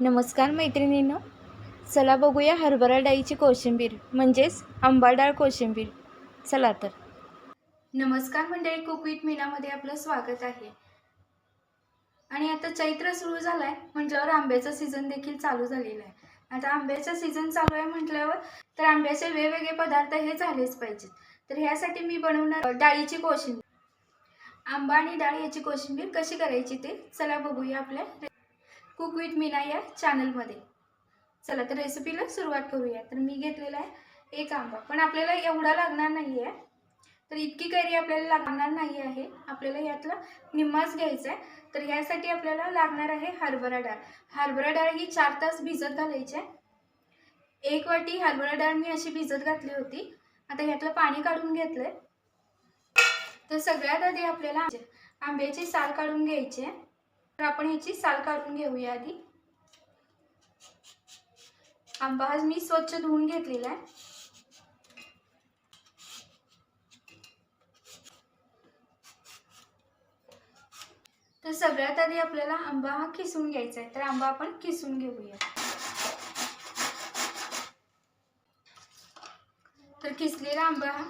नमस्कार मैत्रिणींनो. चला बघूया हरभरा डाळीची कोशिंबीर म्हणजेच आंबा डाळ कोशिंबीर. चला तर. नमस्कार मंडळी कुक मीनामध्ये आपलं स्वागत आहे. आणि आता चैत्र सुरू झाला आहे म्हटल्यावर आंब्याचा सीझन देखील चालू झालेला आहे. आता आंब्याचा सीझन चालू आहे म्हटल्यावर तर आंब्याचे वेगवेगळे पदार्थ हे झालेच पाहिजेत. तर ह्यासाठी मी बनवणार डाळीची कोशिंबीर. आंबा आणि डाळ याची कोशिंबीर कशी करायची ते चला बघूया आपल्या कुक विथ मीना या चॅनलमध्ये. चला तर रेसिपीला सुरुवात करूया. तर मी घेतलेला आहे एक आंबा. पण आपल्याला एवढा लागणार नाही आहे तर इतकी कैरी आपल्याला लागणार नाही आहे. आपल्याला यातला निम्माच घ्यायचा आहे तर ह्यासाठी आपल्याला लागणार आहे हरभरा डाळ. हरभरा डाळ ही चार तास भिजत घालायची आहे. एक वाटी हरभरा डाळ मी अशी भिजत घातली होती. आता ह्यातलं पाणी काढून घेतलं तर सगळ्यात आधी आपल्याला आंब्याची साल काढून घ्यायची आहे. तर आपण ह्याची साल काढून घेऊया आधी. आंबा हा मी स्वच्छ धुवून घेतलेला आहे. तर सगळ्यात आधी आपल्याला आंबा हा किसून घ्यायचा आहे. तर आंबा आपण किसून घेऊया. तर किसलेला आंबा हा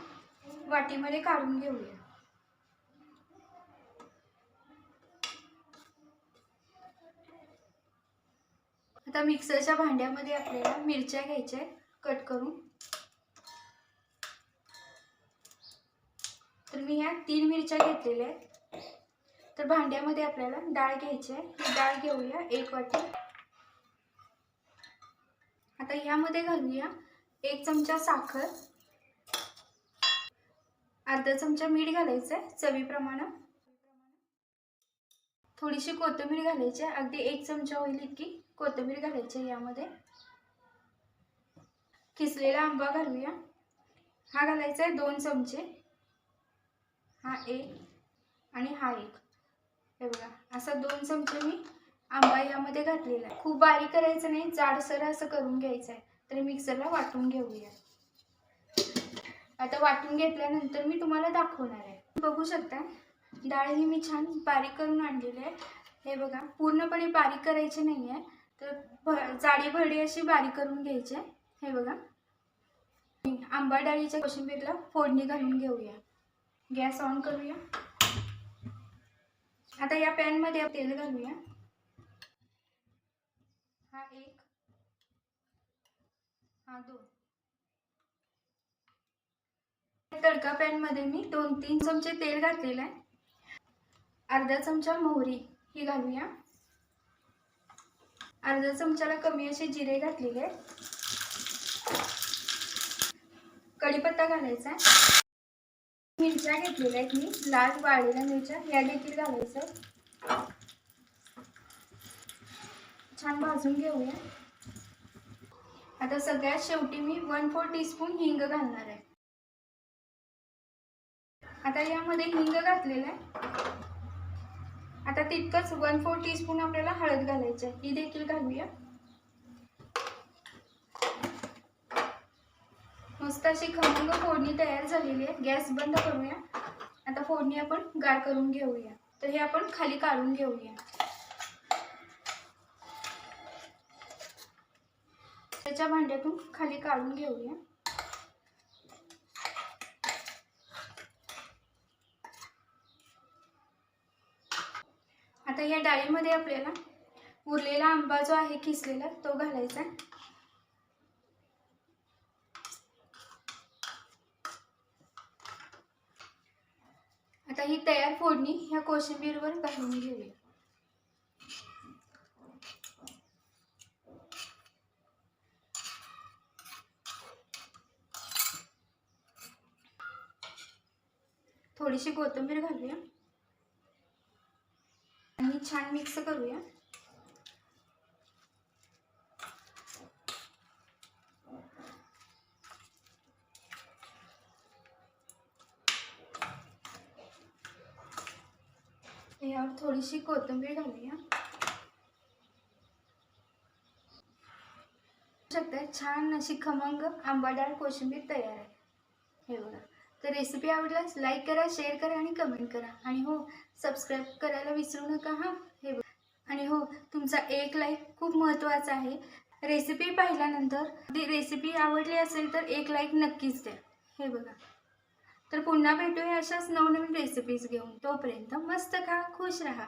वाटीमध्ये काढून घेऊया. आता मिक्सरच्या भांड्यामध्ये आपल्याला मिरच्या घ्यायच्या आहेत. कट करून. तर मी ह्या तीन मिरच्या घेतलेल्या आहेत. तर भांड्यामध्ये आपल्याला डाळ घ्यायची आहे. ही डाळ घेऊया एक वाटी. आता ह्यामध्ये घालूया एक चमचा साखर. अर्धा चमचा मीठ घालायचं आहे चवीप्रमाणे. थोडीशी कोथिंबीर घालायची आहे. अगदी एक चमचा होईल इतकी. कोथिंबीर घालायची आहे यामध्ये. किसलेला आंबा घालूया. हा घालायचा आहे दोन चमचे. हा एक आणि हा एक. हे बघा असा दोन चमचे मी आंबा यामध्ये घातलेला आहे. खूप बारीक करायचं नाही जाडसर असं करून घ्यायचं आहे. तरी मिक्सरला वाटून घेऊया. आता वाटून घेतल्यानंतर मी तुम्हाला दाखवणार आहे. बघू शकता डाळ ही मी छान बारीक करून आणलेली आहे. हे बघा पूर्णपणे बारीक करायची नाही आहे तर भ जाडी भरडी अशी बारीक करून घ्यायची आहे. हे बघा. आंबा डाळीच्या कोशिंबीरला फोडणी घालून घेऊया. गॅस ऑन करूया. आता या पॅनमध्ये तेल घालूया. हा एक हा दोन. तडका पॅनमध्ये मी दोन तीन चमचे तेल घातलेलं आहे. अर्धा चमचा मोहरी ही घालूया. अर्धा चमचाला कमी असे जिरे घातलेले. आहेत कढीपत्ता घालायचा. आहे मिरच्या घेतलेल्या आहेत मी. लाल वाळलेल्या मिरच्या. ह्या देखील घालायचं. छान भाजून घेऊया. आता सगळ्यात शेवटी मी वन फोर टीस्पून हिंग घालणार आहे. आता यामध्ये हिंग घातलेलं आहे. आता तितकंच वन फोर टीस्पून आपल्याला हळद घालायची आहे ही देखील घालूया. मस्त अशी खमंग फोडणी तयार झालेली आहे. गॅस बंद करूया. आता फोडणी आपण गार करून घेऊया. तर हे आपण खाली काढून घेऊया. त्याच्या भांड्यातून खाली काढून घेऊया. आता या डाळीमध्ये आपल्याला उरलेला आंबा जो आहे किसलेला तो घालायचा आता ही तयार फोडणी ह्या कोशिंबीरवर घालून घेऊया. थोडीशी कोथिंबीर घालूया. छान मिक्स करूया. यावर थोडीशी कोथिंबीर घालूया. शकता छान अशी खमंग आंबाडाळ कोशिंबीर तयार आहे. हे बघा. तर रेसिपी आवडल्यास लाईक करा शेअर करा आणि कमेंट करा. आणि हो सबस्क्राईब करायला विसरू नका हां? हे बघा. आणि हो तुमचा एक लाईक खूप महत्त्वाचा आहे. रेसिपी पाहिल्यानंतर ती रेसिपी आवडली असेल तर एक लाईक नक्कीच द्या. हे बघा. तर पुन्हा भेटूया अशाच नवनवीन रेसिपीज घेऊन. तोपर्यंत मस्त खा खुश राहा.